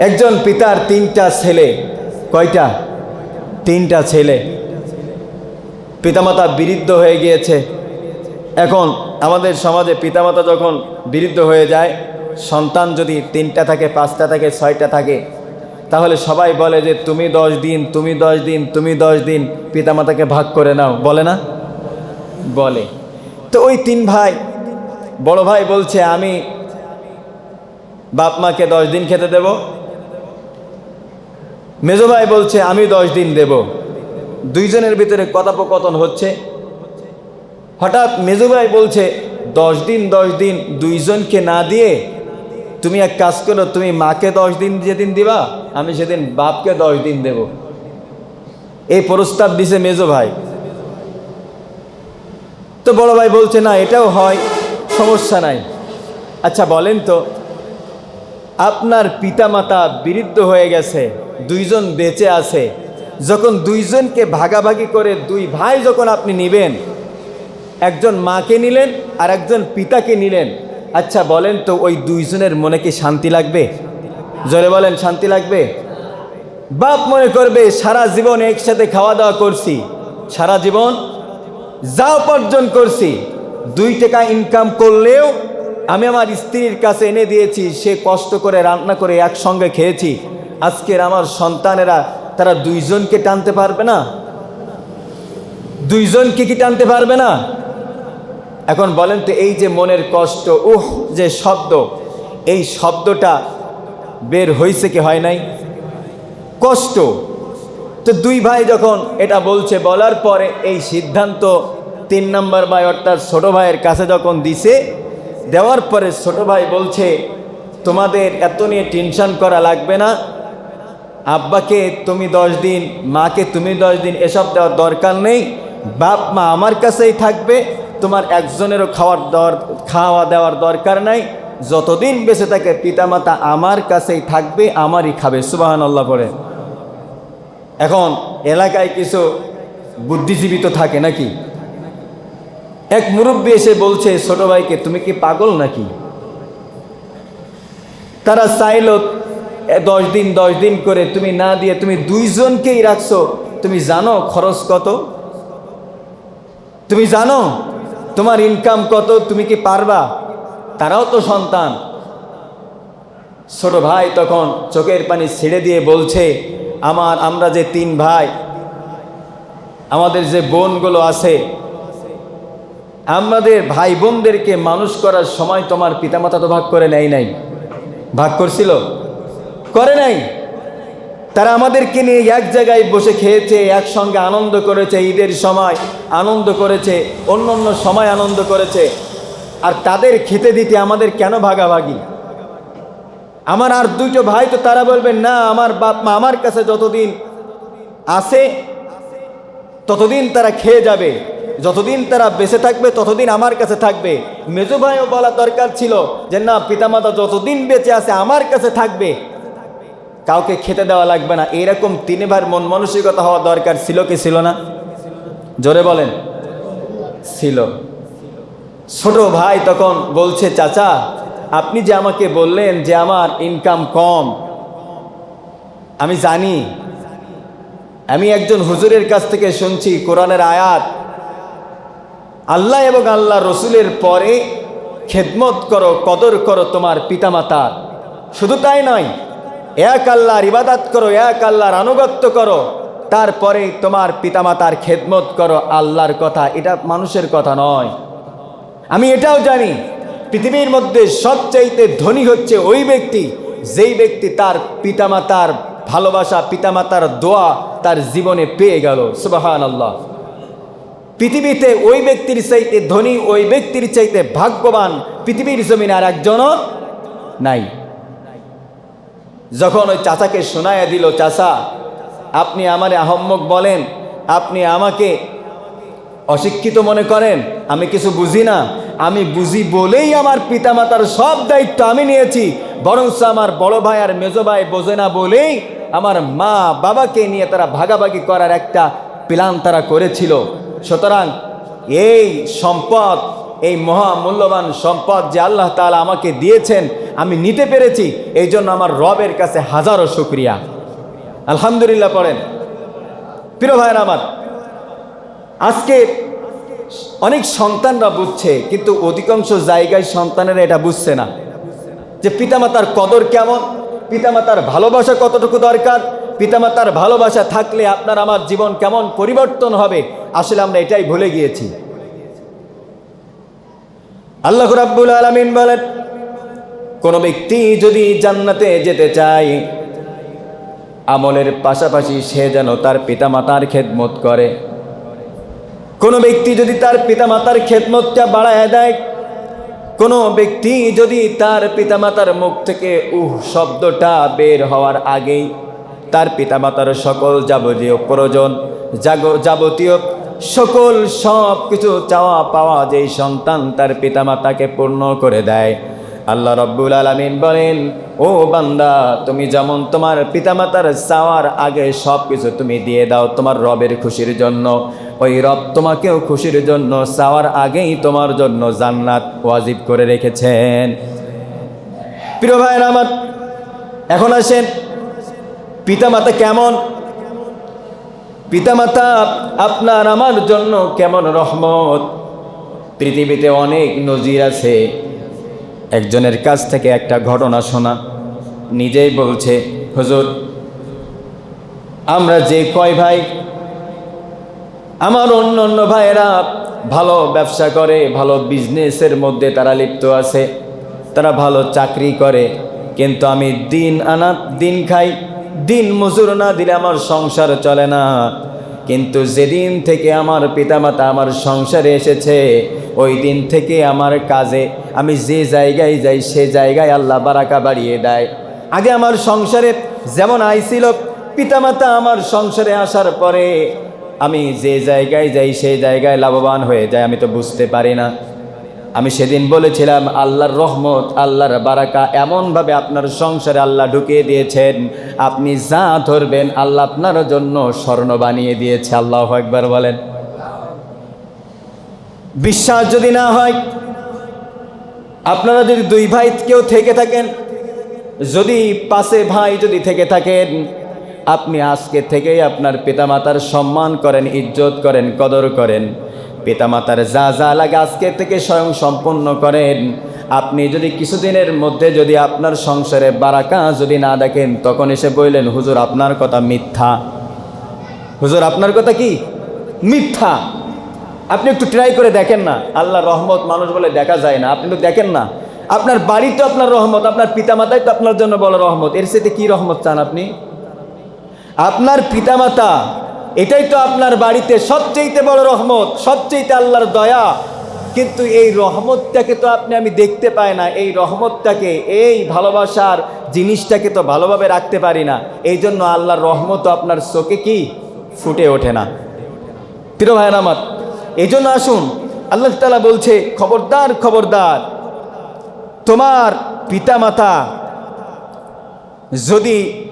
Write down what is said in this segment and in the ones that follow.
একজন পিতার তিনটা ছেলে। কয়টা? তিনটা ছেলে। পিতামাতা বিরুদ্ধ হয়ে গিয়েছে। এখন আমাদের সমাজে পিতামাতা যখন বিরুদ্ধ হয়ে যায়, সন্তান যদি তিনটা থাকে, পাঁচটা থাকে, ছয়টা থাকে, তাহলে সবাই বলে যে, তুমি দশ দিন, তুমি দশ দিন, তুমি দশ দিন পিতামাতাকে ভাগ করে নাও। বলে না? বলে। তো ওই তিন ভাই, বড় ভাই বলছে, আমি বাপ মাকে দশ দিন খেতে দেব মেজো ভাই বলছে, আমি দশ দিন দেব। দুইজনের ভিতরে কথোপকথন হচ্ছে। হঠাৎ মেজো ভাই বলছে, দশ দিন দশ দিন, দুইজনকে না দিয়ে তুমি এক কাজ করো, তুমি মাকে দশ দিন যেদিন দিবা, আমি সেদিন বাপকে দশ দিন দেব। এই প্রস্তাব দিছে মেজো ভাই। তো বড় ভাই বলছে, না, এটাও হয়, সমস্যা নাই। আচ্ছা বলেন তো, আপনার পিতামাতা বিরুদ্ধ হয়ে গেছে দুইজন বেঁচে আছে। যখন দুইজনকে ভাগাভাগি করে দুই ভাই যখন আপনি নেবেন, একজন মাকে নিলেন আর একজন পিতাকে নিলেন আচ্ছা বলেন তো ওই দুইজনের মনে কি শান্তি লাগবে? জোরে বলেন, শান্তি লাগবে? বাপ মনে করবে, সারা জীবন একসাথে খাওয়া দাওয়া করছি, সারা জীবন যা উপার্জন করছি, দুই টাকা ইনকাম করলেও আমি আমার স্ত্রীর কাছে এনে দিয়েছি, সে কষ্ট করে রান্না করে একসঙ্গে খেয়েছি আজকের আমার সন্তানেরা, তারা দুইজনকে টানতে পারবে না? দুইজনকে কি টানতে পারবে না? এখন বলেন তো, এই যে মনের কষ্ট, উহ, যে শব্দ, এই শব্দটা বের হয়েছে কি হয় নাই? কষ্ট। তো দুই ভাই যখন এটা বলছে, বলার পরে এই সিদ্ধান্ত তিন নম্বর ভাই অর্থাৎ ছোট ভাইয়ের কাছে যখন দিছে, দেওয়ার পরে ছোট ভাই বলছে, তোমাদের এত নিয়ে টেনশন করা লাগবে না আব্বাকে তুমি দশ দিন, মাকে তুমি দশ দিন এসব দেওয়ার দরকার নেই। বাপ, মা আমার কাছেই থাকবে। তোমার একজনেরও খাওয়ার দর, খাওয়া দেওয়ার দরকার নাই। যতদিন বেঁচে থাকে পিতামাতা আমার কাছেই থাকবে, আমারই খাবে। সুবাহান আল্লাহ পরে এখন এলাকায় কিছু বুদ্ধিজীবী তো থাকে নাকি? এক মুরব্বী এসে বলছে, ছোট ভাইকে, তুমি কি পাগল নাকি? তারা চাইল দশ দিন দশ দিন করে তুমি না দিয়ে তুমি দুইজনকেই রাখছো, তুমি জানো খরচ কত? তুমি জানো তোমার ইনকাম কত? তুমি কি পারবা? তারাও তো সন্তান। ছোট ভাই তখন চোখের পানি ছেড়ে দিয়ে বলছে, আমার, আমরা যে তিন ভাই, আমাদের যে বোনগুলো আছে, আমাদের ভাই বোনদেরকে মানুষ করার সময় তোমার পিতামাতা তো ভাগ করে নেয় নাই। ভাগ করছিল? করে নাই। তারা আমাদেরকে নিয়ে এক জায়গায় বসে খেয়েছে, একসঙ্গে আনন্দ করেছে ঈদের সময়, আনন্দ করেছে অন্য অন্য সময় আনন্দ করেছে। আর তাদের খেতে দিতে আমাদের কেন ভাগাভাগি? আমার আর দুটো ভাই তো তারা বলবেন, না, আমার বাপ মা আমার কাছে যতদিন আছে, ততদিন তারা খেয়ে যাবে। যতদিন তারা বেঁচে থাকবে, ততদিন আমার কাছে থাকবে। মেজো ভাইও বলা দরকার ছিল যে, না, পিতামাতা যতদিন বেঁচে আছে, আমার কাছে থাকবে। কাউকে খেতে দেওয়া লাগবে না। এরকম তিনবার মন মানসিকতা হওয়া দরকার। ছিল কি ছিল না? জোরে বলেন। ছিল। ছোট ভাই তখন বলছে, চাচা, আপনি যে আমাকে বললেন যে আমার ইনকাম কম, আমি জানি। আমি একজন হুজুরের কাছ থেকে শুনছি কোরআনের আয়াত। আল্লাহ এবং আল্লাহ রসুলের পরে খেদমত করো, কদর করো তোমার পিতামাতার। শুধু তাই নয় এক আল্লাহর ইবাদাত করো, এক আল্লাহর আনুগত্য করো তারপরে তোমার পিতামাতার খেদমত করো, আল্লাহর কথা, এটা মানুষের কথা নয়। আমি এটাও জানি, পৃথিবীর মধ্যে সবচাইতে ধনী হচ্ছে ওই ব্যক্তি, যেই ব্যক্তি তার পিতামাতার ভালোবাসা, পিতামাতার দোয়া তার জীবনে পেয়ে গেল সুবাহান আল্লাহ পৃথিবীতে ওই ব্যক্তির চাইতে ধনী, ওই ব্যক্তির চাইতে ভাগ্যবান পৃথিবীর জমিন আর একজনও নাই। যখন ওই চাচাকে শোনায়া দিল, চাচা, আপনি আমারে আহম্মক বলেন, আপনি আমাকে অশিক্ষিত মনে করেন, আমি কিছু বুঝি না, আমি বুঝি বলেই আমার পিতামাতার সব দায়িত্ব আমি নিয়েছি, বরঞ্চ আমার বড় ভাই আর মেজো ভাই বোঝে না বলেই আমার মা বাবাকে নিয়ে তারা ভাগাভাগি করার একটা প্ল্যান তারা করেছিল। সুতরাং এই সম্পদ এই মহামূল্যবান সম্পদ যে আল্লাহ তাআলা আমাকে দিয়েছেন, আমি নিতে পেরেছি এই জন্য আমার রবের কাছে হাজারো শুক্রিয়া। আলহামদুলিল্লাহ পড়েন। প্রিয় ভাইয়ের আমার, আজকে অনেক সন্তানরা বুঝছে, কিন্তু অধিকাংশ জায়গায় সন্তানেরা এটা বুঝছে না। যে পিতামাতার কদর কেমন, পিতামাতার ভালোবাসা কতটুকু দরকার, পিতামাতার ভালোবাসা থাকলে আপনার আমার জীবন কেমন পরিবর্তন হবে, আসলে আমরা এটাই ভুলে গিয়েছি। আল্লাহ রাব্বুল আলামিন বলেন, কোন ব্যক্তি যদি জান্নাতে যেতে চায়, আমলের পাশাপাশি সে যেন তার পিতামাতার খেদমত করে। কোনো ব্যক্তি যদি তার পিতামাতার খেদমতটা বাড়ায় দেয়, কোনো ব্যক্তি যদি তার পিতামাতার মুখ থেকে উহ শব্দটা বের হওয়ার আগেই তার পিতামাতার সকল যাবতীয় প্রয়োজন যাবতীয় সকল সব কিছু চাওয়া পাওয়া যেই সন্তান তার পিতামাতাকে পূর্ণ করে দেয়। আল্লাহ রব্বুল আলমিন বলেন, ও বান্দা, তুমি যেমন তোমার পিতামাতার চাওয়ার আগে সব কিছু তুমি দিয়ে দাও তোমার রবের খুশির জন্য, ওই রব তোমাকেও খুশির জন্য চাওয়ার আগেই তোমার জন্য জান্নাত ওয়াজিব করে রেখেছেন। প্রিয় ভাইয়ের আমার, এখন আসেন, পিতামাতা কেমন? পিতামাতা, আপনার আমার জন্য কেমন রহমত? পৃথিবীতে অনেক নজির আছে। একজনের কাছ থেকে একটা ঘটনা শোনা। নিজেই বলছে, হুজুর, আমরা যে কয় ভাই, আমার অন্য অন্য ভাইয়েরা ভালো ব্যবসা করে, ভালো বিজনেসের মধ্যে তারা লিপ্ত আছে, তারা ভালো চাকরি করে, কিন্তু আমি দিন আনা দিন খাই দিন মজুর না দিলে আমার সংসার চলে না। কিন্তু যেদিন থেকে আমার পিতামাতা আমার সংসারে এসেছে, ওই দিন থেকে আমার কাজে আমি যে জায়গায় যাই, সে জায়গায় আল্লাহ বারাকা বাড়িয়ে দেয়। আগে আমার সংসারে যেমন আইছিল পিতামাতা আমার সংসারে আসার পরে আমি যে জায়গায় যাই সেই জায়গায় লাভবান হয়ে যায়, আমি তো বুঝতে পারি না। আমি সেদিন বলেছিলাম, আল্লাহর রহমত, আল্লাহর বারাকা, এমনভাবে আপনার সংসারে আল্লাহ ঢুকিয়ে দিয়েছেন। আপনি যা ধরবেন, আল্লাহ আপনার জন্য স্বর্ণ বানিয়ে দিয়েছে। আল্লাহ একবার বলেন। বিশ্বাস যদি না হয়, আপনারা যদি দুই ভাই কেউ থেকে থাকেন, যদি পাশে ভাই যদি থেকে থাকেন, আপনি আজকে থেকেই আপনার পিতামাতার সম্মান করেন, ইজ্জত করেন, কদর করেন। পিতামাতার যা যা লাগে আজকে থেকে স্বয়ং সম্পন্ন করেন। আপনি যদি কিছুদিনের মধ্যে যদি আপনার সংসারে বারাকা যদি না দেখেন, তখন এসে বললেন, হুজুর, আপনার কথা মিথ্যা। হুজুর, আপনার কথা কি? মিথ্যা। আপনি একটু ট্রাই করে দেখেন না। আল্লাহ রহমত মানুষ বলে দেখা যায় না। আপনি তো দেখেন না। আপনার বাড়ি তো আপনার রহমত, আপনার পিতামাতাই তো আপনার জন্য বড় রহমত। এর সাথে কি রহমত চান আপনি? আপনার পিতামাতা এটাই তো আপনার বাড়িতে সবচেয়েতে বড় রহমত, সবচেয়েতে আল্লাহর দয়া। কিন্তু এই রহমতটাকে তো আপনি, আমি দেখতে পাই না। এই রহমতটাকে, এই ভালোবাসার জিনিসটাকে তো ভালোভাবে রাখতে পারি না। এই জন্য আল্লাহর রহমত আপনার চোখে কি? ফুটে ওঠে না। প্রিয় ভাইয়ের আমার, এই জন্য আসুন, আল্লাহ তালা বলছে, খবরদার খবরদার, তোমার পিতামাতা যদি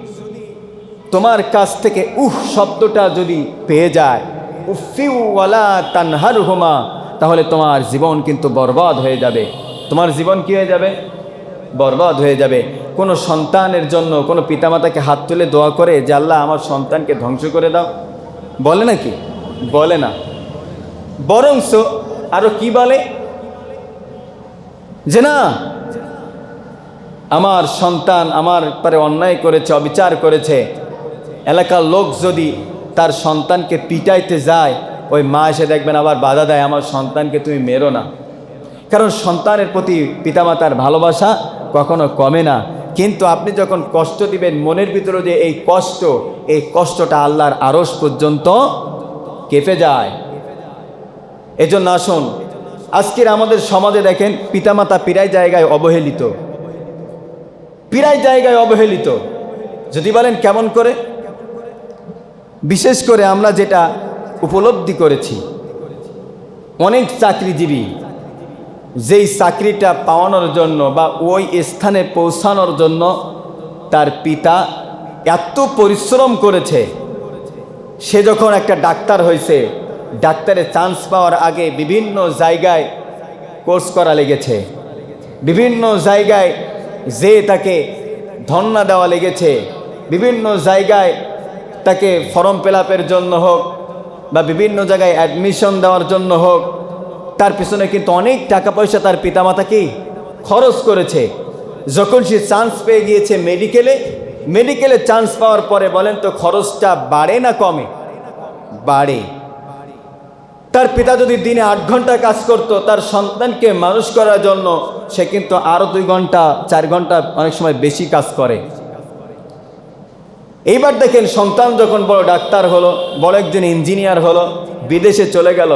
তোমার কাছ থেকে উহ শব্দটা যদি পেয়ে যায় উফিউওয়ালা তানহার হুমা তাহলে তোমার জীবন কিন্তু বরবাদ হয়ে যাবে। তোমার জীবন কি হয়ে যাবে? বরবাদ হয়ে যাবে। কোনো সন্তানের জন্য কোনো পিতামাতাকে হাত তুলে দোয়া করে যে, আল্লাহ, আমার সন্তানকে ধ্বংস করে দাও। বলে নাকি? বলে না। বরংস আরও কি বলে? যে না, আমার সন্তান আমার পরে অন্যায় করেছে, অবিচার করেছে এলাকার লোক যদি তার সন্তানকে পিটাইতে যায়, ওই মা এসে দেখবেন আবার বাধা দেয়, আমার সন্তানকে তুমি মেরো না। কারণ সন্তানের প্রতি পিতামাতার ভালোবাসা কখনো কমে না। কিন্তু আপনি যখন কষ্ট দিবেন, মনের ভিতরে যে এই কষ্ট, এই কষ্টটা আল্লাহর আড়স পর্যন্ত কেঁপে যায়। এজন্য আসুন, আজকের আমাদের সমাজে দেখেন, পিতামাতা পিরাই জায়গায় অবহেলিত। পিরাই জায়গায় অবহেলিত। যদি বলেন কেমন করে? বিশেষ করে আমরা যেটা উপলব্ধি করেছি, অনেক চাকরিজীবী যেই চাকরিটা পাওয়ানোর জন্য বা ওই স্থানে পৌঁছানোর জন্য তার পিতা এত পরিশ্রম করেছে, সে যখন একটা ডাক্তার হয়েছে, ডাক্তারের চান্স পাওয়ার আগে বিভিন্ন জায়গায় কোর্স করা লেগেছে। বিভিন্ন জায়গায় যে তাকে ধন্না দেওয়া লেগেছে, বিভিন্ন জায়গায় তাকে ফর্ম ফিল জন্য হোক বা বিভিন্ন জায়গায় অ্যাডমিশন দেওয়ার জন্য হোক, তার পিছনে কিন্তু অনেক টাকা পয়সা তার পিতামাতা কি? খরচ করেছে। যখন সে চান্স পেয়ে গিয়েছে মেডিকেলে মেডিকেলে চান্স পাওয়ার পরে বলেন তো খরচটা বাড়ে না কমে? বাড়ে। তার পিতা যদি দিনে আট ঘণ্টা কাজ করত, তার সন্তানকে মানুষ করার জন্য সে কিন্তু আরও দুই ঘণ্টা, চার ঘণ্টা অনেক সময় বেশি কাজ করে। এইবার দেখেন সন্তান যখন বড় ডাক্তার হলো, বড় একজন ইঞ্জিনিয়ার হলো, বিদেশে চলে গেল।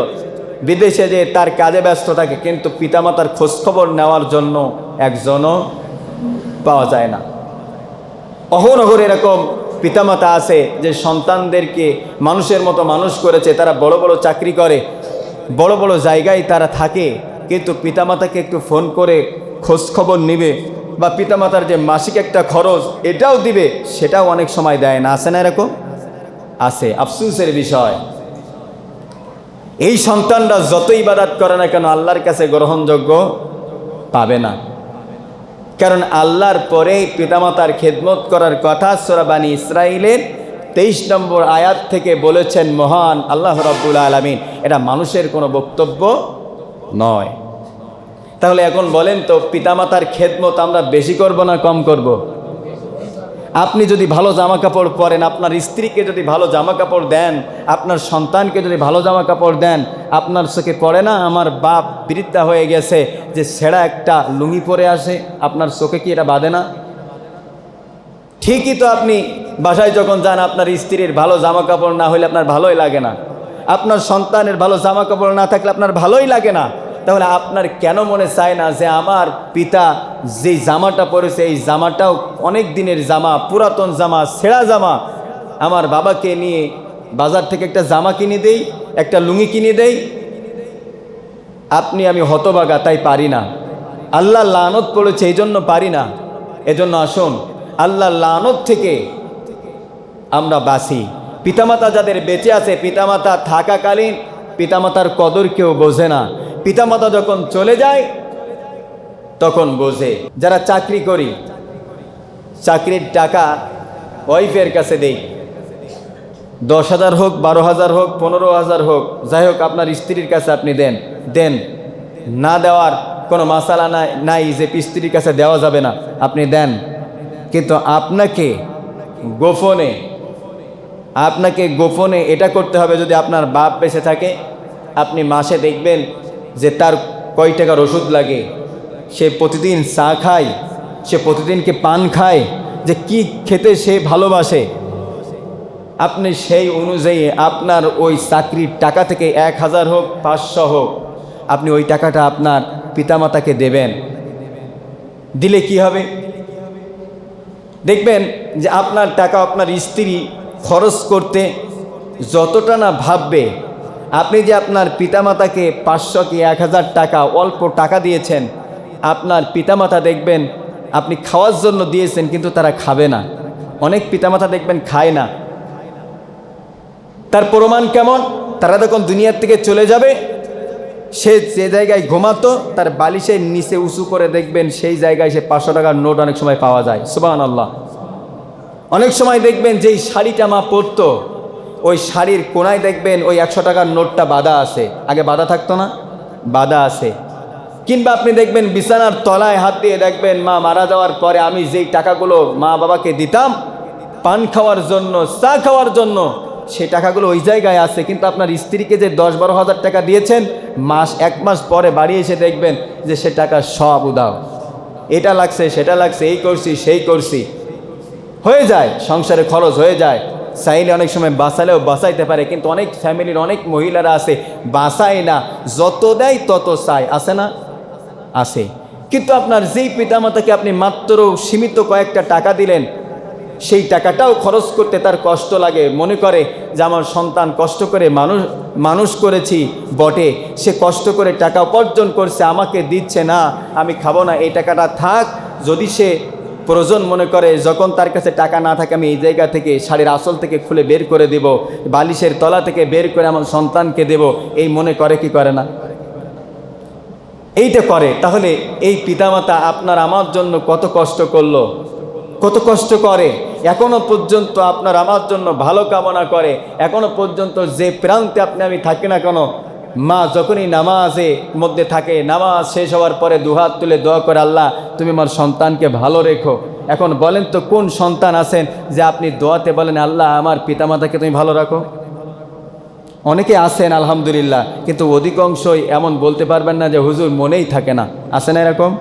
বিদেশে যে তার কাজে ব্যস্ত থাকে, কিন্তু পিতামাতার খোঁজখবর নেওয়ার জন্য একজনও পাওয়া যায় না। অহরহর এরকম পিতামাতা আছে যে সন্তানদেরকে মানুষের মতো মানুষ করেছে, তারা বড় বড় চাকরি করে, বড় বড় জায়গায় তারা থাকে, কিন্তু পিতামাতাকে একটু ফোন করে খোঁজখবর নিবে। বা পিতামাতার যে মাসিক একটা খরচ, এটাও দিবে, সেটাও অনেক সময় দেয় না। আসে না এরকম? আছে। আফসুসের বিষয়। এই সন্তানরা যতই ইবাদাত করে না কেন, আল্লাহর কাছে গ্রহণযোগ্য পাবে না। কারণ আল্লাহর পরে পিতামাতার খেদমত করার কথা সোরাবানি ইসরায়েলের তেইশ নম্বর আয়াত থেকে বলেছেন মহান আল্লাহ রব্বুল আলমিন। এটা মানুষের কোনো বক্তব্য নয়। তাহলে এখন বলেন তো, পিতামাতার খেদমত আমরা বেশি করব না কম করব। আপনি যদি ভালো জামা কাপড় পরেন, আপনার স্ত্রীকে যদি ভালো জামা কাপড় দেন, আপনার সন্তানকে যদি ভালো জামা কাপড় দেন, আপনার চোখে পড়ে না? আমার বাপ বৃদ্ধা হয়ে গেছে, যে সেরা একটা লুঙ্গি পরে আসে, আপনার চোখে কি এটা বাঁধে না? ঠিকই তো আপনি বাসায় যখন যান, আপনার স্ত্রীর ভালো জামা কাপড় না হলে আপনার ভালোই লাগে না। আপনার সন্তানের ভালো জামা কাপড় না থাকলে আপনার ভালোই লাগে না। তাহলে আপনার কেন মনে চায় না যে আমার পিতা যেই জামাটা পরেছে, এই জামাটাও অনেক দিনের জামা, পুরাতন জামা ছেঁড়া জামা। আমার বাবাকে নিয়ে বাজার থেকে একটা জামা কিনে দেই, একটা লুঙ্গি কিনে দেই। আপনি আমি হতবাগা তাই পারি না। আল্লাহ লানত পড়েছে, এই জন্য পারি না। এজন্য আসুন, আল্লাহ লানত থেকে আমরা বাসি পিতামাতা যাদের বেঁচে আছে, পিতামাতা থাকাকালীন পিতামাতার কদর কেউ বোঝে না। পিতামাতা যখন চলে যায়, তখন বোঝে, যারা চাকরি করি, চাকরির টাকা ওয়াইফের কাছে দেই। দশ হাজার হোক, বারো হাজার হোক, পনেরো হাজার হোক, যাই হোক, আপনার স্ত্রীর কাছে আপনি দেন। দেন। না দেওয়ার কোনো মাসালা নাই নাই যে স্ত্রীর কাছে দেওয়া যাবে না, আপনি দেন। কিন্তু আপনাকে গোপনে আপনাকে গোপনে এটা করতে হবে, যদি আপনার বাপ বেঁচে থাকে, আপনি মাসে দেখবেন যে তার কয় টাকার ওষুধ লাগে, সে প্রতিদিন চা খায়, সে প্রতিদিনকে পান খায়, যে কি খেতে সে ভালোবাসে। আপনি সেই অনুযায়ী আপনার ওই চাকরির টাকা থেকে এক হাজার হোক, পাঁচশো হোক, আপনি ওই টাকাটা আপনার পিতামাতাকে দেবেন। দিলে কি হবে? দেখবেন যে আপনার টাকা আপনার স্ত্রী খরচ করতে যতটা না ভাববে আপনি যে আপনার পিতামাতাকে পাঁচশো কি এক হাজার টাকা অল্প টাকা দিয়েছেন, আপনার পিতামাতা দেখবেন আপনি খাওয়ার জন্য দিয়েছেন কিন্তু তারা খাবে না। অনেক পিতামাতা দেখবেন খায় না। তার প্রমাণ কেমন? তারা তখন দুনিয়ার থেকে চলে যাবে, সে যে জায়গায় ঘুমাতো, তার বালিশের নিচে উঁচু করে দেখবেন সেই জায়গায় সে পাঁচশো টাকার নোট অনেক সময় পাওয়া যায়। সুবাহ আল্লাহ অনেক সময় দেখবেন যেই শাড়িটা মা পরতো ওই শাড়ির কোনায় দেখবেন ওই একশো টাকার নোটটা বাধা আছে। আগে বাধা থাকতো না? বাধা আছে। কিংবা আপনি দেখবেন বিছানার তলায় হাত দিয়ে দেখবেন, মা, মারা যাওয়ার পরে আমি যেই টাকাগুলো মা বাবাকে দিতাম, পান খাওয়ার জন্য, চা খাওয়ার জন্য সে টাকাগুলো ওই জায়গায় আছে। কিন্তু আপনার স্ত্রীকে যে দশ বারো হাজার টাকা দিয়েছেন, মাস, এক মাস পরে বাড়ি এসে দেখবেন যে সে টাকা সব উদাও এটা লাগছে, সেটা লাগছে, এই করছি, সেই করছি। হয়ে যায়, সংসারে খরচ হয়ে যায়। চাইলে অনেক সময় বাঁচালেও বাঁচাইতে পারে, কিন্তু অনেক ফ্যামিলির অনেক মহিলারা আছে, বাঁচায় না। যত দেয় তত চায়, আছে না? আছে। কিন্তু আপনার যেই পিতামাতাকে আপনি মাত্র সীমিত কয়েকটা টাকা দিলেন, সেই টাকাটাও খরচ করতে তার কষ্ট লাগে। মনে করে যে আমার সন্তান কষ্ট করে মানুষ মানুষ করেছি, বটে। সে কষ্ট করে টাকা উপার্জন করছে, আমাকে দিচ্ছে না, আমি খাব না, এই টাকাটা থাক। যদি সে প্রয়োজন মনে করে যখন তার কাছে টাকা না থাকে, আমি এই জায়গা থেকে শাড়ির আসল থেকে খুলে বের করে দেব, বালিশের তলা থেকে বের করে আমার সন্তানকে দেব। এই মনে করে কি করে না? এইটা করে। তাহলে এই পিতামাতা আপনার আমার জন্য কত কষ্ট করল? কত কষ্ট করে। এখনও পর্যন্ত আপনার আমার জন্য ভালো কামনা করে। এখনও পর্যন্ত যে প্রান্তে আপনি, আমি থাকি না কেন মা যখনই নামাজে মধ্যে থাকে, নামাজ শেষ হওয়ার পরে দুহাত তুলে দোয়া করে, আল্লাহ, তুমি আমার সন্তানকে ভালো রেখো। এখন বলেন তো, কোন সন্তান আছেন যে আপনি দোয়াতে বলেন, আল্লাহ, আমার পিতামাতাকে তুমি ভালো রাখো? অনেকে আছেন, আলহামদুলিল্লাহ, কিন্তু অধিকাংশই এমন বলতে পারবেন না যে হুজুর মনেই থাকে না। আছে না এরকম?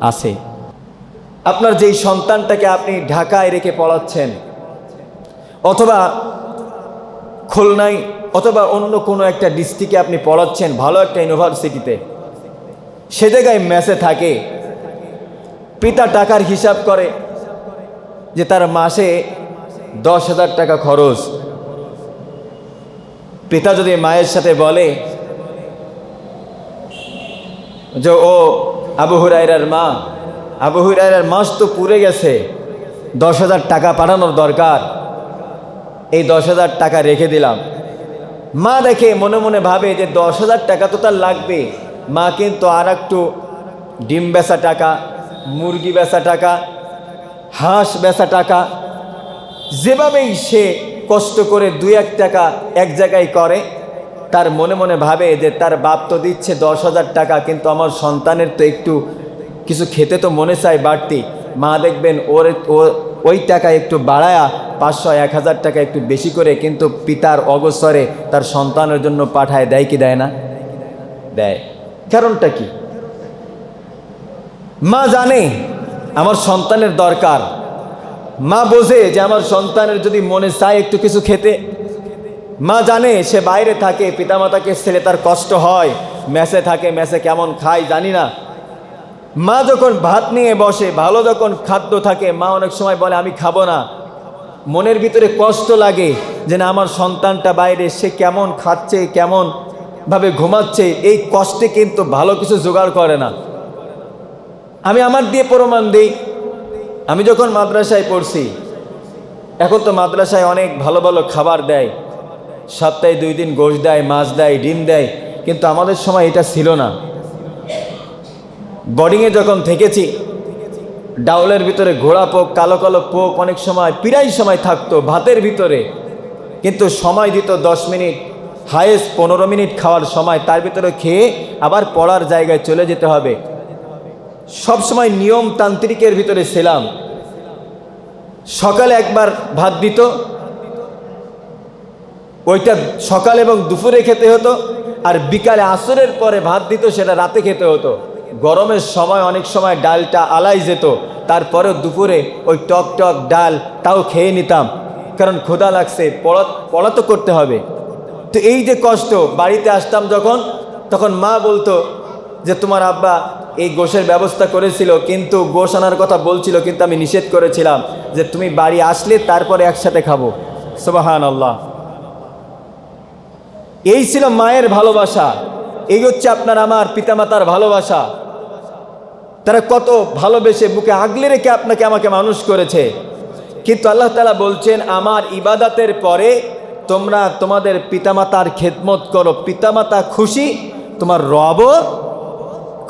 আছে। আপনার যেই সন্তানটাকে আপনি ঢাকায় রেখে পড়াচ্ছেন, অথবা খুলনায় অথবা অন্য কোনো একটা ডিস্ট্রিক্টে আপনি পড়াচ্ছেন, ভালো একটা ইউনিভার্সিটিতে সে জায়গায় মেসে থাকে, পিতা টাকার হিসাব করে যে তার মাসে দশ হাজার টাকা খরচ। পিতা যদি মায়ের সাথে বলে যে, ও আবু হুরাইরার মা, আবু হুরাইরার মাস তো পুড়ে গেছে, দশ হাজার টাকা পাঠানোর দরকার। এই দশ হাজার টাকা রেখে দিলাম। মা দেখে মনে মনে ভাবে যে দশ হাজার টাকা তো তার লাগবে। মা কিন্তু আর একটু ডিম বেচা টাকা, মুরগি বেচা টাকা, হাঁস বেচা টাকা, যেভাবেই সে কষ্ট করে দুই এক টাকা এক জায়গায় করে, তার মনে মনে ভাবে যে তার বাপ তো দিচ্ছে দশ হাজার টাকা, কিন্তু আমার সন্তানের তো একটু কিছু খেতে তো মনে চায় বাড়তি। মা দেখবেন ওর ওই টাকা একটু বাড়ায়া পাঁচশো, এক হাজার টাকা একটু বেশি করে কিন্তু পিতার অগসরে তার সন্তানের জন্য পাঠায়, দেয় কি দেয় না? দেয়। কারণটা কি? মা জানে আমার সন্তানের দরকার। মা বোঝে যে আমার সন্তানের যদি মনে চায় একটু কিছু খেতে। মা জানে সে বাইরে থাকে, পিতামাতাকে ছেলে তার কষ্ট হয়, মেসে থাকে, মেসে কেমন খায় জানি না। মা যখন ভাত নিয়ে বসে, ভালো যখন খাদ্য থাকে, মা অনেক সময় বলে, আমি খাব না। মনের ভিতরে কষ্ট লাগে যে না, আমার সন্তানটা বাইরে, সে কেমন খাচ্ছে, কেমন ভাবে ঘুমাচ্ছে, এই কষ্টে কিন্তু ভালো কিছু জোগাড় করে না। আমি আমার দিয়ে প্রমাণ দিই। আমি যখন মাদ্রাসায় পড়ছি, এখন তো মাদ্রাসায় অনেক ভালো ভালো খাবার দেয়। সপ্তাহে দুই দিন গোশ দেয়, মাছ দেয়, ডিম দেয়, কিন্তু আমাদের সময় এটা ছিল না। বোর্ডিংয়ে যখন থেকেছি ডাউলের ভিতরে ঘোড়া পোক, কালো কালো পোক অনেক সময়, পিরাই সময় থাকতো ভাতের ভিতরে। কিন্তু সময় দিত দশ মিনিট, হায়েস্ট পনেরো মিনিট খাওয়ার সময়, তার ভিতরে খেয়ে আবার পড়ার জায়গায় চলে যেতে হবে। সব সময় নিয়ম তান্ত্রিকের ভিতরে ছিলাম। সকালে একবার ভাত দিত, ওইটা সকাল এবং দুপুরে খেতে হতো, আর বিকালে আসরের পরে ভাত দিত, সেটা রাতে খেতে হতো। গরমের সময় অনেক সময় ডালটা আলাই যেত তারপরে দুপুরে ওই টক টক ডাল তাও খেয়ে নিতাম। কারণ ক্ষুধা লাগছে পড়া পড়া তো করতে হবে। তো এই যে কষ্ট, বাড়িতে আসতাম যখন, তখন মা বলতো যে, তোমার আব্বা এই গোশের ব্যবস্থা করেছিল, কিন্তু গোশ আনার কথা বলছিল, কিন্তু আমি নিষেধ করেছিলাম যে, তুমি বাড়ি আসলে তারপরে একসাথে খাব। সুবাহান আল্লাহ এই ছিল মায়ের ভালোবাসা। এই হচ্ছে আপনার আমার পিতামাতার ভালোবাসা। তারা কত ভালোবেসে বুকে আগলে রেখে আপনাকে, আমাকে মানুষ করেছে। কিন্তু আল্লাহ তালা বলছেন, আমার ইবাদাতের পরে তোমরা তোমাদের পিতামাতার খেদমত করো। পিতামাতা খুশি, তোমার রবও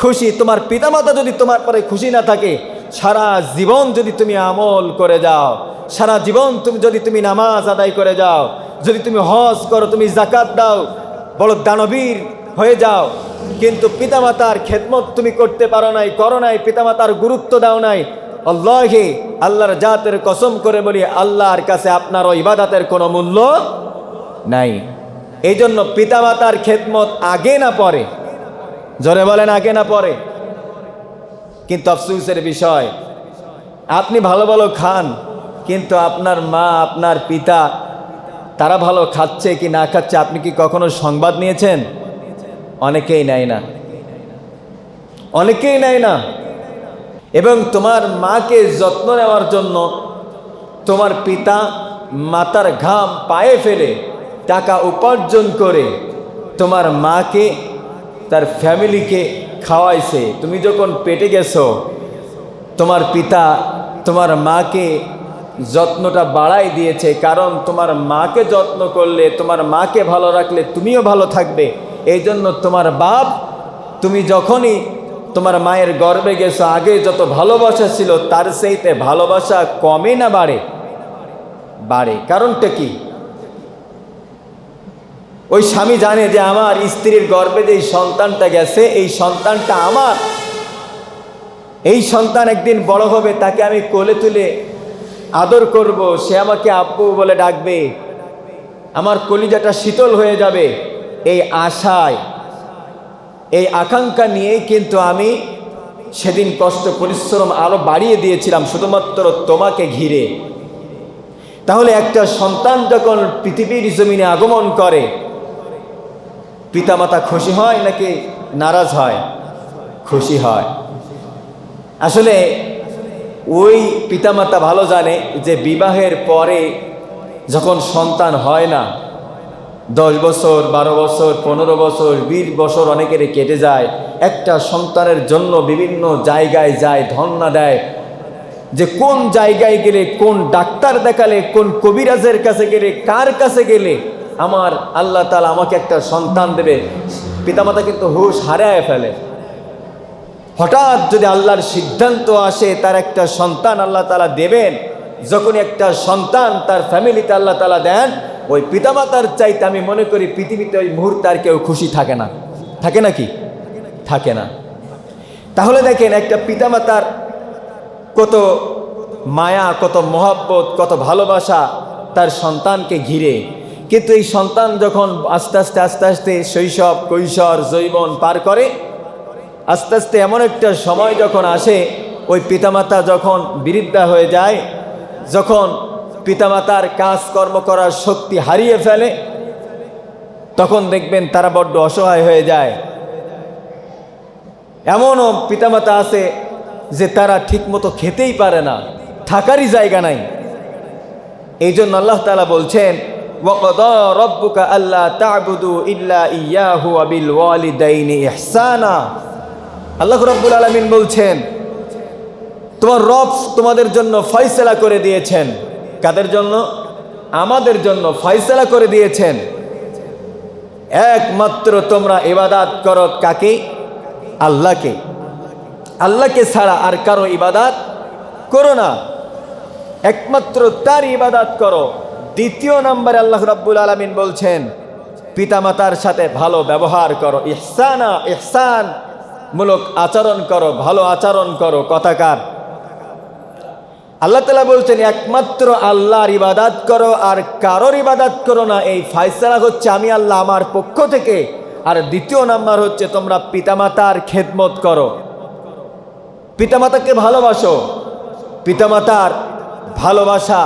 খুশি। তোমার পিতামাতা যদি তোমার পরে খুশি না থাকে, সারা জীবন যদি তুমি আমল করে যাও, সারা জীবন তুমি যদি তুমি নামাজ আদায় করে যাও, যদি তুমি হজ করো, তুমি জাকাত দাও বড় দানবীর হয়ে যাও কিন্তু পিতামাতার খেদমত তুমি করতে পারো নাই, করো নাই, পিতামাতার গুরুত্ব দাও নাই। আল্লাহে, আল্লাহর জাতের কসম করে বলি, আল্লাহর কাছে আপনার ইবাদাতের কোনো মূল্য নাই। এই জন্য পিতামাতার খেদমত আগে না পরে। জোরে বলেন, আগে না পরে। কিন্তু আফসুসের বিষয়, আপনি ভালো ভালো খান, কিন্তু আপনার মা, আপনার পিতা, তারা ভালো খাচ্ছে কি না খাচ্ছে, আপনি কি কখনো সংবাদ নিয়েছেন? অনেকেই নেয় না। অনেকেই নেয় না। এবং তোমার মাকে যত্ন নেওয়ার জন্য তোমার পিতা মাতার ঘাম পায়ে ফেলে টাকা উপার্জন করে তোমার মাকে, তার ফ্যামিলিকে খাওয়াইছে। তুমি যখন পেটে গেছো, তোমার পিতা তোমার মাকে যত্নটা বাড়াই দিয়েছে। কারণ তোমার মাকে যত্ন করলে, তোমার মাকে ভালো রাখলে তুমিও ভালো থাকবে। এই জন্য তোমার বাপ, তুমি যখনই তোমার মায়ের গর্বে গেছো, আগে যত ভালোবাসা ছিল, তার সেইতে ভালোবাসা কমে না বাড়ে? বাড়ে। কারণটা কি? ওই স্বামী জানে যে আমার স্ত্রীর গর্বে যে সন্তানটা গেছে, এই সন্তানটা আমার। এই সন্তান একদিন বড় হবে, তাকে আমি কোলে তুলে আদর করব। সে আমাকে আব্বু বলে ডাকবে। আমার কলিজাটা শীতল হয়ে যাবে। এই আশায়, এই আকাঙ্ক্ষা নিয়েই কিন্তু আমি সেদিন কষ্ট, পরিশ্রম আরও বাড়িয়ে দিয়েছিলাম, শুধুমাত্র তোমাকে ঘিরে। তাহলে একটা সন্তান যখন পৃথিবীর জমিনে আগমন করে, পিতামাতা খুশি হয় নাকি নারাজ হয়? খুশি হয়। আসলে ওই পিতামাতা ভালো জানে যে বিবাহের পরে যখন সন্তান হয় না দশ বছর, বারো বছর, পনেরো বছর, বিশ বছর অনেকের কেটে যায়। একটা সন্তানের জন্য বিভিন্ন জায়গায় যায়, ধর্ণা দেয়। যে কোন জায়গায় গেলে, কোন ডাক্তার দেখালে, কোন কবিরাজের কাছে গেলে, কার কাছে গেলে আমার আল্লাহ তালা আমাকে একটা সন্তান দেবে। পিতামাতা কিন্তু হুশ হারায় ফেলে। হঠাৎ যদি আল্লাহর সিদ্ধান্ত আসে, তার একটা সন্তান আল্লাহ তালা দেবেন যখন একটা সন্তান তার ফ্যামিলিতে আল্লাহ তালা দেন ওই পিতামাতার চাইতে আমি মনে করি পৃথিবীতে ওই মুহূর্তে আর কেউ খুশি থাকে না। থাকে নাকি থাকে না। তাহলে দেখেন একটা পিতামাতার কত মায়া, কত মহাব্বত, কত ভালোবাসা তার সন্তানকে ঘিরে। কিন্তু এই সন্তান যখন আস্তে আস্তে আস্তে আস্তে শৈশব, কৈশোর জৈবন পার করে, আস্তে আস্তে এমন একটা সময় যখন আসে, ওই পিতামাতা যখন বিরুদ্ধা হয়ে যায়, যখন পিতামাতার কাজকর্ম করার শক্তি হারিয়ে ফেলে, তখন দেখবেন তারা বড্ড অসহায় হয়ে যায়। এমনও পিতামাতা আছে যে তারা ঠিকমতো খেতেই পারে না, থাকারই জায়গা নাই। এই জন্য আল্লাহ তালা বলছেন আল্লাহ ইল্লা ইয়াহু আবিল আল্লাহ রব্বুল আলমিন বলছেন, তোমার রব তোমাদের জন্য ফয়সলা করে দিয়েছেন। কাদের জন্য? আমাদের জন্য ফয়সলা করে দিয়েছেন। একমাত্র তোমরা ইবাদাত করো কাকে? আল্লাহকে। আল্লাহকে ছাড়া আর কারও ইবাদাত করো না। একমাত্র তার ইবাদাত করো। দ্বিতীয় নম্বরে আল্লাহ রাব্বুল আলমিন বলছেন, পিতামাতার সাথে ভালো ব্যবহার করো। ইহসানা ইহসান মূলক আচরণ করো, ভালো আচরণ করো। কথাকার আল্লাহ তালা বলছেন, একমাত্র আল্লাহর ইবাদাত করো আর কারোর ইবাদাত করো না। এই ফায়সালা হচ্ছে আমি আল্লাহ আমার পক্ষ থেকে। আর দ্বিতীয় নাম্বার হচ্ছে তোমরা পিতামাতার খেদমত করো। পিতামাতাকে ভালোবাসো। পিতামাতার ভালোবাসা,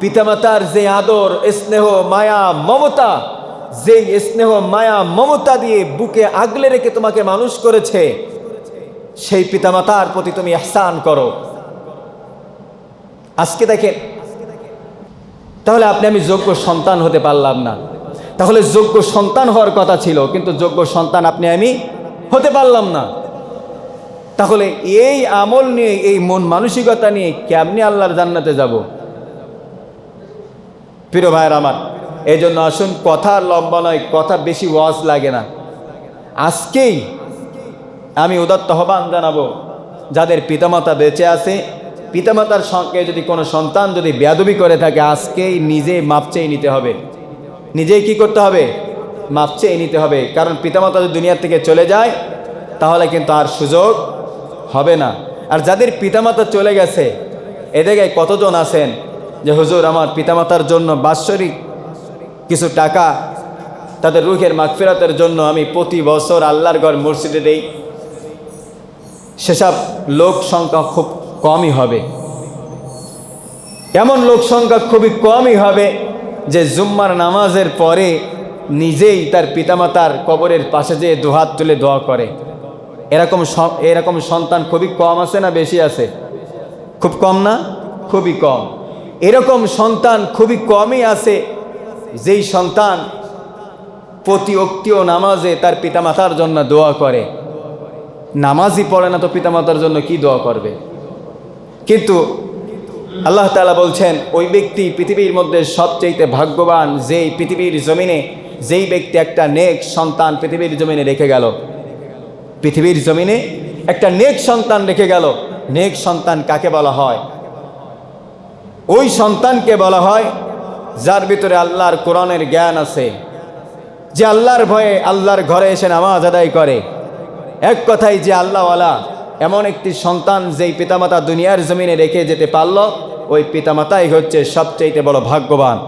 পিতামাতার যে আদর, স্নেহ, মায়া, মমতা, যেই স্নেহ, মায়া, মমতা দিয়ে বুকে আগলে রেখে তোমাকে মানুষ করেছে, সেই পিতামাতার প্রতি তুমি আহসান করো। আজকে দেখেন, তাহলে আপনি আমি যোগ্য সন্তান হতে পারলাম না। তাহলে যোগ্য সন্তান হওয়ার কথা ছিল, কিন্তু যোগ্য সন্তান আপনি আমি হতে পারলাম না। তাহলে এই আমল নিয়ে, এই মন মানসিকতা নিয়ে কেমনি আল্লাহর জান্নাতে যাব? প্রিয় ভাইয়ের আমার এই জন্য আসুন, কথা লম্বা নয়, কথা বেশি ওয়াজ লাগে না। আজকেই আমি উদাত্ত আহ্বান জানাব, যাদের পিতামাতা বেঁচে আছে পিতামাতার সঙ্গে যদি কোনো সন্তান যদি বেয়াদবি করে থাকে, আজকেই নিজে মাপ চেয়ে নিতে হবে। নিজেই কি করতে হবে? মাপ চেয়ে নিতে হবে। কারণ পিতামাতা যদি দুনিয়া থেকে চলে যায়, তাহলে কিন্তু আর সুযোগ হবে না। আর যাদের পিতামাতা চলে গেছে, এ জায়গায় কতজন আছেন যে, হুজুর, আমার পিতামাতার জন্য বাৎসরিক কিছু টাকা, তাদের রুখের মাগফিরাতের জন্য আমি প্রতি বছর আল্লাহর গড় মসজিদে দেই। সেসব লোক সংখ্যা খুব কমই হবে। এমন লোক সংখ্যা খুবই কমই হবে যে জুম্মার নামাজের পরে নিজেই তার পিতামাতার কবরের পাশে যেয়ে দুহাত তুলে দোয়া করে। এরকম এরকম সন্তান খুবই কম আছে না বেশি আছে? খুব কম না? খুবই কম। এরকম সন্তান খুবই কমই আছে যেই সন্তান প্রতি অক্তিও নামাজে তার পিতামাতার জন্য দোয়া করে। নামাজই পড়ে না তো পিতামাতার জন্য কি দোয়া করবে? কিন্তু আল্লাহ তাআলা বলছেন, ওই ব্যক্তি পৃথিবীর মধ্যে সবচেয়ে ভাগ্যবান যেই পৃথিবীর জমিনে, যেই ব্যক্তি একটা নেক সন্তান পৃথিবীর জমিনে রেখে গেল, পৃথিবীর জমিনে একটা নেক সন্তান রেখে গেল, নেক সন্তান কাকে বলা হয়? ওই সন্তানকে বলা হয় যার ভিতরে আল্লাহর কোরআনের জ্ঞান আছে, যে আল্লাহর ভয়ে আল্লাহর ঘরে এসে নামাজ আদায় করে। এক কথায় যে আল্লাহওয়ালা এমন একটি সন্তান যেই পিতামাতা দুনিয়ার জমিনে রেখে যেতে পারল, ওই পিতামাতাই হচ্ছে সবচেয়ে বড় ভাগ্যবান।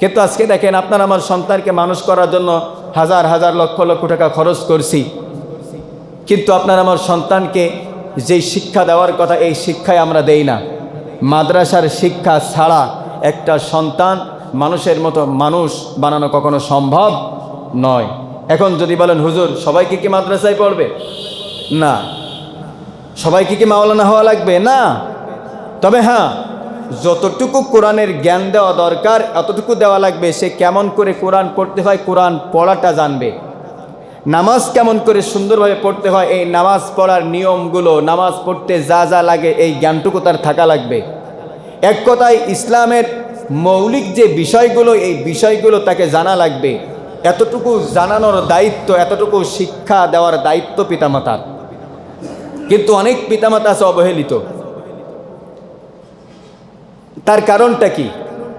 কিন্তু আজকে দেখেন আপনার আমার সন্তানকে মানুষ করার জন্য হাজার হাজার লক্ষ লক্ষ টাকা খরচ করছি। কিন্তু আপনার আমার সন্তানকে যেই শিক্ষা দেওয়ার কথা, এই শিক্ষায় আমরা দেই না। মাদ্রাসার শিক্ষা ছাড়া একটা সন্তান মানুষের মতো মানুষ বানানো কখনো সম্ভব নয়। এখন যদি বলেন, হুজুর সবাইকে কি মাদ্রাসায় পড়বে? না। সবাইকে কি মাওলানা হওয়া লাগবে? না। তবে হ্যাঁ যতটুকু কোরআনের জ্ঞান দেওয়া দরকার, এতটুকু দেওয়া লাগবে সে কেমন করে কোরআন পড়তে হয়, কোরআন পড়াটা জানবে। নামাজ কেমন করে সুন্দরভাবে পড়তে হয়, এই নামাজ পড়ার নিয়মগুলো, নামাজ পড়তে যা যা লাগে, এই জ্ঞানটুকু তার থাকা লাগবে। এক কথায়, ইসলামের মৌলিক যে বিষয়গুলো, এই বিষয়গুলো তাকে জানা লাগবে। এতটুকু জানানোর দায়িত্ব, এতটুকু শিক্ষা দেওয়ার দায়িত্ব পিতামাতার। কিন্তু অনেক পিতামাতা আছে অবহেলিত। তার কারণটা কি?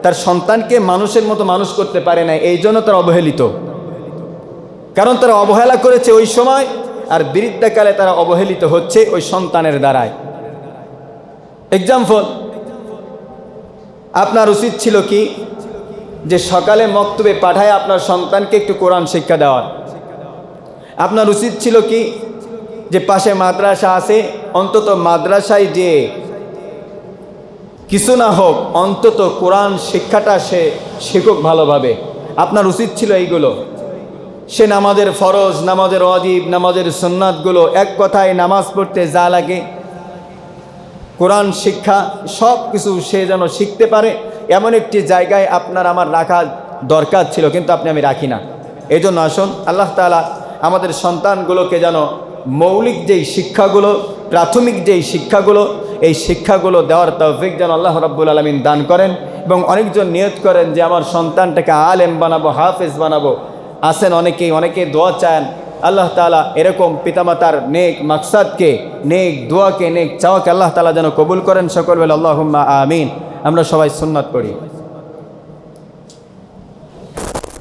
তার সন্তানকে মানুষের মতো মানুষ করতে পারে না এই জন্য তারা অবহেলিত। কারণ তারা অবহেলা করেছে ওই সময়, আর বৃদ্ধাকালে তারা অবহেলিত হচ্ছে ওই সন্তানের দ্বারায়। এক্সাম্পল আপনার উচিত ছিল কি? যে সকালে মক্তবে পাঠায় আপনার সন্তানকে একটু কোরআন শিক্ষা দেওয়ার। আপনার উচিত ছিল কি? যে পাশে মাদ্রাসা আছে, অন্তত মাদ্রাসায় যে কিছু না হোক, অন্তত কোরআন শিক্ষাটা সে শিখুক ভালোভাবে। আপনার উচিত ছিল এইগুলো। সে নামাজের ফরজ, নামাজের অজীব নামাজের সন্ন্যাতগুলো এক কথায় নামাজ পড়তে যা লাগে, কোরআন শিক্ষা সব কিছু সে যেন শিখতে পারে, এমন একটি জায়গায় আপনার আমার রাখা দরকার ছিল, কিন্তু আপনি আমি রাখি না। এই জন্য আসুন, আল্লাহ তালা আমাদের সন্তানগুলোকে যেন মৌলিক যেই শিক্ষাগুলো, প্রাথমিক যেই শিক্ষাগুলো, এই শিক্ষাগুলো দেওয়ার তৌফিক যেন আল্লাহ রব্বুল আলমিন দান করেন এবং অনেকজন নিয়ত করেন যে আমার সন্তানটাকে আলেম বানাবো, হাফেজ বানাবো। আসেন অনেকেই অনেকে দোয়া চান। আল্লাহ তালা এরকম পিতামাতার নেক মাকসাদকে, নেক দোয়াকে, নেক চাওয়াকে আল্লাহ তালা যেন কবুল করেন সকল বেলা। আল্লাহ আমিন। আমরা সবাই সুন্নাত করি